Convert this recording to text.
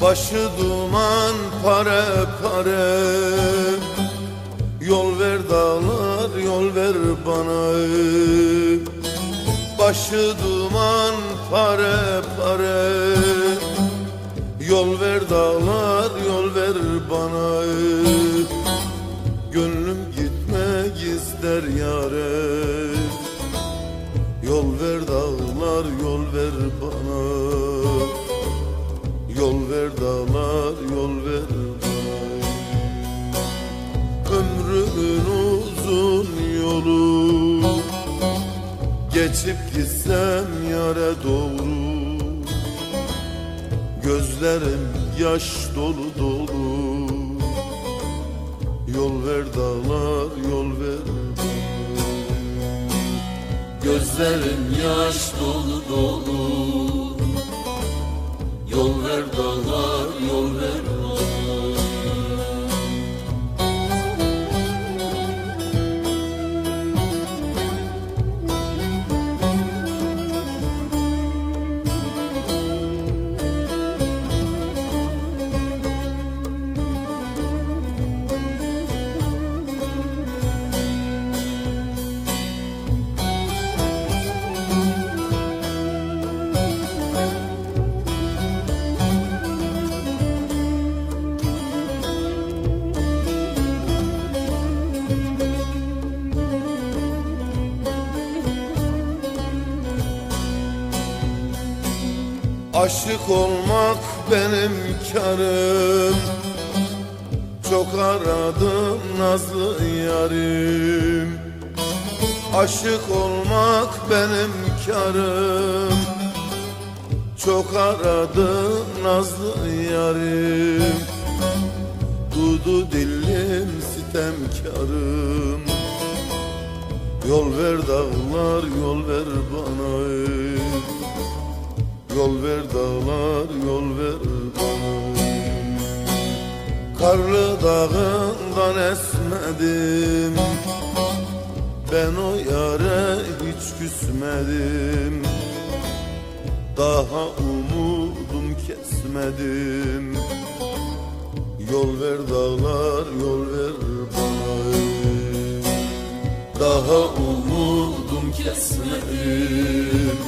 Başı duman pare pare. Yol ver dağlar yol ver bana. Başı duman pare pare. Yol ver dağlar yol ver bana. Gönlüm gitmek ister yare Yol ver dağlar yol ver bana Yol ver dağlar yol ver bana Ömrümün uzun yolu Geçip gitsem yare doğru. Gözlerim yaş dolu dolu. Yol ver dağlar yol ver Gözlerim yaş dolu dolu Aşık olmak benim karım. Çok aradım nazlı yarim. Aşık olmak benim karım. Çok aradım nazlı yarim. Dudu dillim sitemkarım Yol ver dağlar yol ver bana. Yol ver dağlar yol ver bana Karlı dağından esmedim. Ben o yare hiç küsmedim. Daha umudum kesmedim. Yol ver dağlar yol ver bana Daha umudum kesmedim